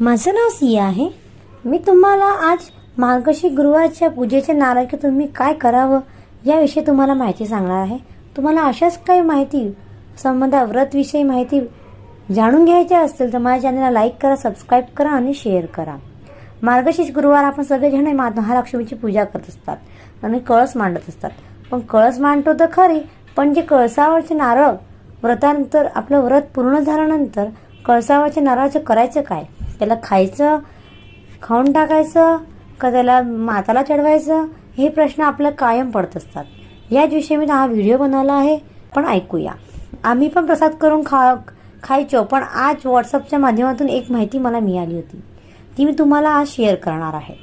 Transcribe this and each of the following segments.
माझं नाव सिया आहे. मी तुम्हाला आज मार्गशी गुरुवारच्या पूजेच्या नारळ तुम्ही काय करावं याविषयी तुम्हाला माहिती सांगणार आहे. तुम्हाला अशाच काही माहिती संबंधा व्रतविषयी माहिती जाणून घ्यायची असतील तर माझ्या चॅनलला लाईक करा सबस्क्राईब करा आणि शेअर करा. मार्गशीर्ष गुरुवार आपण सगळेजण मा- महालक्ष्मीची पूजा करत असतात आणि कळस मांडत असतात. पण कळस मांडतो तर खरी पण जे कळसावरचे नारळ व्रतानंतर आपलं व्रत पूर्ण झाल्यानंतर कळसावरच्या नारळाचं करायचं काय? त्याला खायचं खाऊन टाकायचं का त्याला माताला चढवायचं हे प्रश्न आपल्या कायम पडत असतात. याच विषयी मी हा व्हिडिओ बनवला आहे पण ऐकूया. आम्ही पण प्रसाद करून खा खायचो पण आज व्हॉट्सअपच्या माध्यमातून एक माहिती मला मिळाली होती. ती मी तुम्हाला आज शेअर करणार आहे.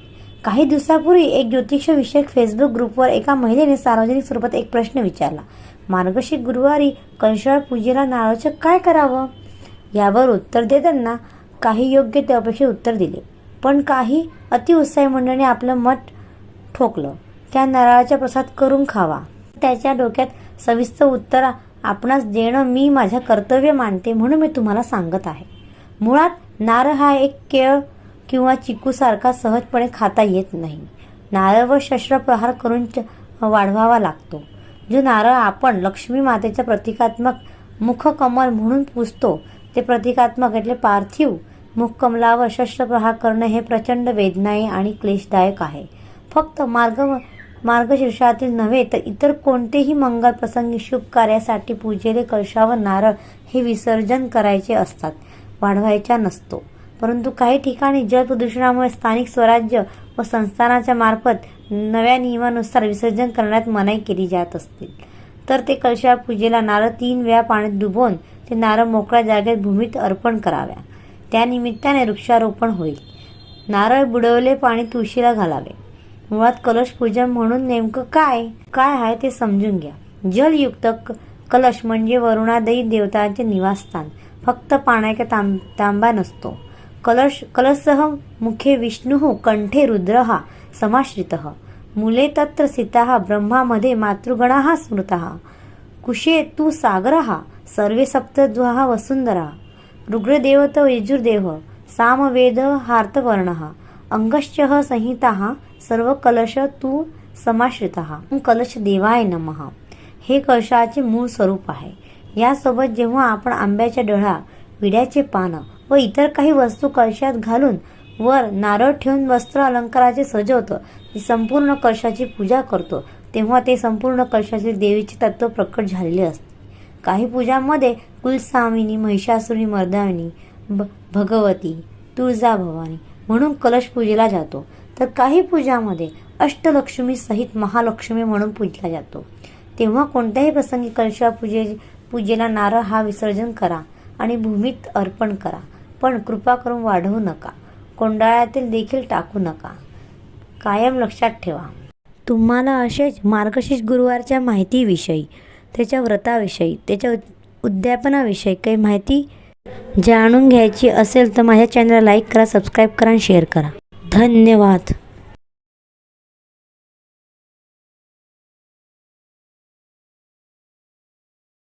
काही दिवसापूर्वी एक ज्योतिषविषयक फेसबुक ग्रुपवर एका महिलेने सार्वजनिक स्वरूपात एक प्रश्न विचारला. मार्गशीर्ष गुरुवारी कंशाळ पूजेला नारळचं काय करावं? यावर उत्तर देताना काही योग्य ते अपेक्षित उत्तर दिले पण काही अतिउत्साही मंडळीने आपलं मत ठोकलं त्या नारळाचा प्रसाद करून खावा त्याच्या डोक्यात सविस्तर उत्तर आपणास देणं मी माझं कर्तव्य मानते म्हणून मी तुम्हाला सांगत आहे मुळात नारळ हा एक केळ किंवा चिकूसारखा सहजपणे खाता येत नाही नारळ व शस्त्र प्रहार करून च- वाढवावा लागतो जो नारळ आपण लक्ष्मी मातेचा प्रतिकात्मक मुखकमल म्हणून पुजतो ते प्रतिकात्मक એટલે मुक्कमला व शस्त्रप्रहार करणं हे प्रचंड वेदनाई आणि क्लेशदायक आहे. फक्त मार्ग मार्गशीर्षातील नव्हे तर इतर कोणतेही मंगल प्रसंगी शुभ कार्यासाठी पूजेले कळशावर नारळ हे विसर्जन करायचे असतात वाढवायचा नसतो. परंतु काही ठिकाणी जल प्रदूषणामुळे स्थानिक स्वराज्य व संस्थानाच्या मार्फत नव्या नियमानुसार विसर्जन करण्यात मनाई केली जात असते. तर ते कळशा पूजेला नारळ तीन वेळा पाण्यात डुबवून ते नारळ मोकळ्या जागेत भूमीत अर्पण कराव्या. त्यानिमित्ताने वृक्षारोपण होईल. नारळ बुडवले पाणी तुळशीला घालावे. मुळात कलश पूजन म्हणून नेमकं काय? काय आहे ते समजून घ्या. जलयुक्त क- कलश म्हणजे वरुणादयी देवतांचे निवासस्थान. फक्त पाण्याचा तांब तांबा नसतो. कलश कलशसह मुखे विष्णू कंठे रुद्र समाश्रित. मुले तत्र सीता ब्रह्मामध्ये मातृगणा स्मृत. कुशे तू सागर सर्वे सप्तद्वा वसुंधरा. ऋग्रदेवत यजुर्देव सामवेद हार्तवर्ण अंगश्च संहिता सर्व कलश तू समाश्रित कलश देवाय नमः. हे कलशाचे मूळ स्वरूप आहे. यासोबत जेव्हा आपण आंब्याच्या डळा विड्याचे पानं व इतर काही वस्तू कलशात घालून वर नारळ ठेवून वस्त्र अलंकाराचे सजवतो संपूर्ण कलशाची पूजा करतो तेव्हा ते संपूर्ण कलशातील देवीचे तत्व प्रकट झालेले असते. काही पूजांमध्ये कुलस्वामिनी महिषासुरी मर्दानी भ- भगवती तुळजाभवानी म्हणून कलश पूजेला जातो. तर काही पूजामध्ये अष्टलक्ष्मी सहित महालक्ष्मी म्हणून पूजला जातो. तेव्हा कोणत्याही प्रसंगी कलशा पूजे पूजेला नारळ हा विसर्जन करा आणि भूमीत अर्पण करा. पण कृपा करून वाढवू नका. कोंडाळ्यातील देखील टाकू नका. कायम लक्षात ठेवा. तुम्हाला असेच मार्गशीर्ष गुरुवारच्या माहितीविषयी त्याच्या व्रताविषयी त्याच्या उद्यापनाविषयी काही माहिती जाणून घ्यायची असेल तर माझ्या चॅनलला लाईक करा सबस्क्राईब करा आणि शेअर करा. धन्यवाद.